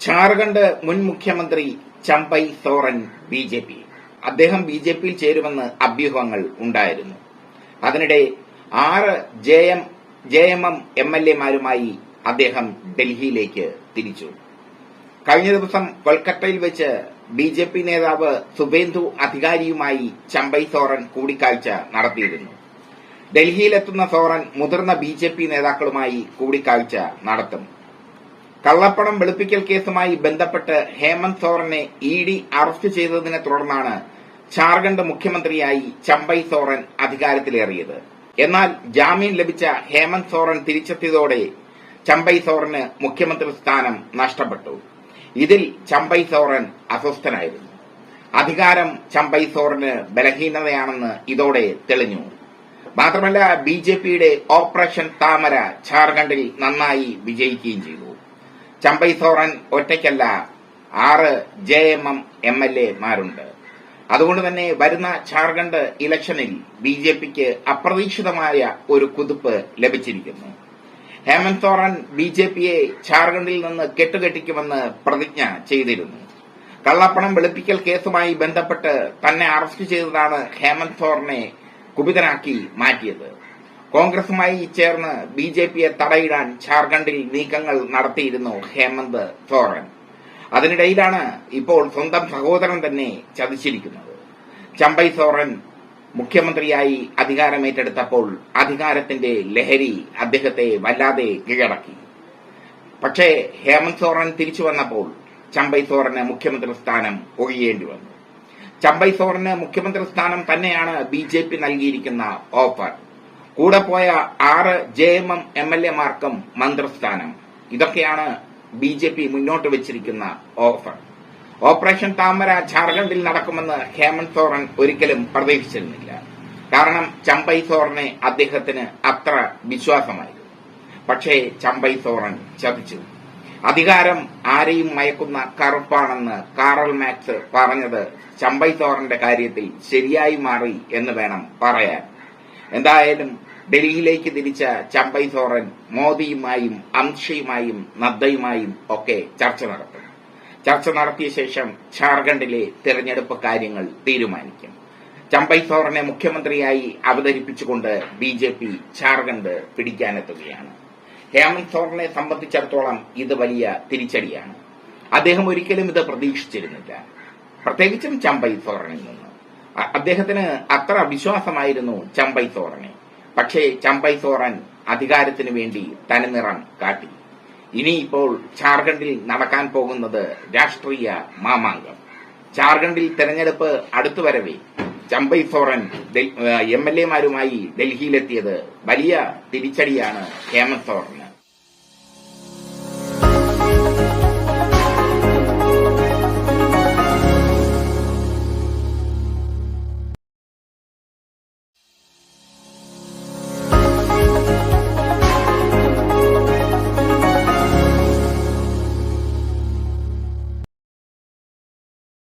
ഝാർഖണ്ഡ് മുൻ മുഖ്യമന്ത്രി Champai Soren B J P. അദ്ദേഹം ബി ജെ പിയിൽ ചേരുമെന്ന് അഭ്യൂഹങ്ങൾ ഉണ്ടായിരുന്നു. അതിനിടെ ആറ് J M J M M M L എമാരുമായി അദ്ദേഹം ഡൽഹിയിലേക്ക് തിരിച്ചു. കഴിഞ്ഞ ദിവസം കൊൽക്കത്തയിൽ വെച്ച് ബി ജെ പി നേതാവ് സുബേന്ദു അധികാരിയുമായി ചമ്പൈ സോറൻ കൂടിക്കാഴ്ച നടത്തിയിരുന്നു. ഡൽഹിയിലെത്തുന്ന സോറൻ മുതിർന്ന ബി ജെ പി നേതാക്കളുമായി കൂടിക്കാഴ്ച നടത്തും. കള്ളപ്പണം വെളുപ്പിക്കൽ കേസുമായി ബന്ധപ്പെട്ട് ഹേമന്ത് സോറനെ ഇ ഡി അറസ്റ്റ് ചെയ്തതിനെ തുടർന്നാണ് ഝാർഖണ്ഡ് മുഖ്യമന്ത്രിയായി ചമ്പൈ സോറൻ അധികാരത്തിലേറിയത്. എന്നാൽ ജാമ്യം ലഭിച്ച ഹേമന്ത് സോറൻ തിരിച്ചെത്തിയതോടെ ചമ്പൈ സോറന് മുഖ്യമന്ത്രി സ്ഥാനം നഷ്ടപ്പെട്ടു. ഇതിൽ ചമ്പൈ സോറൻ അസ്വസ്ഥനായിരുന്നു. അധികാരം ചമ്പൈ സോറന് ബലഹീനതയാണെന്ന് ഇതോടെ തെളിഞ്ഞു. മാത്രമല്ല ബി ജെ പിയുടെ ഓപ്പറേഷൻ താമര ഝാർഖണ്ഡിൽ നന്നായി വിജയിക്കുകയും ചെയ്തു. ചമ്പൈ സോറൻ ഒറ്റയ്ക്കല്ല ആറ് J M M M L എമാരുണ്ട് അതുകൊണ്ട് തന്നെ വരുന്ന ഝാർഖണ്ഡ് ഇലക്ഷനിൽ ബി ജെ പിക്ക് അപ്രതീക്ഷിതമായ ഒരു കുതിപ്പ് ലഭിച്ചിരിക്കുന്നു. ഹേമന്ത് സോറൻ ബി ജെ പിയെ ഝാർഖണ്ഡിൽ നിന്ന് കെട്ടുകെട്ടിക്കുമെന്ന് പ്രതിജ്ഞ ചെയ്തിരുന്നു. കള്ളപ്പണം വെളുപ്പിക്കൽ കേസുമായി ബന്ധപ്പെട്ട് തന്നെ അറസ്റ്റ് ചെയ്തതാണ് ഹേമന്ത് സോറനെ കുപിതനാക്കി മാറ്റിയത്. കോൺഗ്രസുമായി ചേർന്ന് ബി ജെ പിയെ തടയിടാൻ ഝാർഖണ്ഡിൽ നീക്കങ്ങൾ നടത്തിയിരുന്നു ഹേമന്ത് സോറൻ. അതിനിടയിലാണ് ഇപ്പോൾ സ്വന്തം സഹോദരൻ തന്നെ ചതിച്ചിരിക്കുന്നത്. ചമ്പൈ സോറൻ മുഖ്യമന്ത്രിയായി അധികാരമേറ്റെടുത്തപ്പോൾ അധികാരത്തിന്റെ ലഹരി അദ്ദേഹത്തെ വല്ലാതെ കീഴടക്കി. പക്ഷേ ഹേമന്ത് സോറൻ തിരിച്ചു വന്നപ്പോൾ ചമ്പൈ സോറന് മുഖ്യമന്ത്രി സ്ഥാനം ഒഴിയേണ്ടി വന്നു. ചമ്പൈ സോറന് മുഖ്യമന്ത്രി സ്ഥാനം തന്നെയാണ് ബി ജെ പി നൽകിയിരിക്കുന്ന ഓഫർ. കൂടെ പോയ ആറ് J M M M L എമാർക്കും മന്ത്രിസ്ഥാനം. ഇതൊക്കെയാണ് ബി ജെ പി മുന്നോട്ട് വെച്ചിരിക്കുന്ന ഓഫർ. ഓപ്പറേഷൻ താമര ഝാർഖണ്ഡിൽ നടക്കുമെന്ന് ഹേമന്ത് സോറൻ ഒരിക്കലും പ്രതീക്ഷിച്ചിരുന്നില്ല. കാരണം ചമ്പൈ സോറനെ അദ്ദേഹത്തിന് അത്ര വിശ്വാസമായിരുന്നു. പക്ഷേ ചമ്പൈ സോറൻ ചതിച്ചു. അധികാരം ആരെയും മയക്കുന്ന കറുപ്പാണെന്ന് കാറൽ മാക്സ് പറഞ്ഞത് ചമ്പൈ സോറന്റെ കാര്യത്തിൽ ശരിയായി മാറി എന്ന് വേണം പറയാൻ. എന്തായാലും ഡൽഹിയിലേക്ക് തിരിച്ച ചമ്പൈ സോറൻ മോദിയുമായും അമിത്ഷയുമായും നദ്ദയുമായും ഒക്കെ ചർച്ച നടത്തും. ചർച്ച നടത്തിയ ശേഷം ഝാർഖണ്ഡിലെ തെരഞ്ഞെടുപ്പ് കാര്യങ്ങൾ തീരുമാനിക്കും. ചമ്പൈ സോറനെ മുഖ്യമന്ത്രിയായി അവതരിപ്പിച്ചുകൊണ്ട് ബി ജെ പി ഝാർഖണ്ഡ് പിടിക്കാനെത്തുകയാണ്. ഹേമന്ത് സോറനെ സംബന്ധിച്ചിടത്തോളം ഇത് വലിയ തിരിച്ചടിയാണ്. അദ്ദേഹം ഒരിക്കലും ഇത് പ്രതീക്ഷിച്ചിരുന്നില്ല. പ്രത്യേകിച്ചും ചമ്പൈ സോറനിൽ നിന്ന്. അദ്ദേഹത്തിന് അത്ര വിശ്വാസമായിരുന്നു ചമ്പൈ സോറനെ. പക്ഷേ ചമ്പൈ സോറൻ അധികാരത്തിന് വേണ്ടി തനിനിറം കാട്ടി. ഇനിയിപ്പോൾ ഝാർഖണ്ഡിൽ നടക്കാൻ പോകുന്നത് രാഷ്ട്രീയ മാമാങ്കം. ഝാർഖണ്ഡിൽ തെരഞ്ഞെടുപ്പ് അടുത്തു വരവേ ചമ്പൈ സോറൻ എം എൽ എമാരുമായി ഡൽഹിയിലെത്തിയത് വലിയ തിരിച്ചടിയാണ് ഹേമന്ത് സോറൻ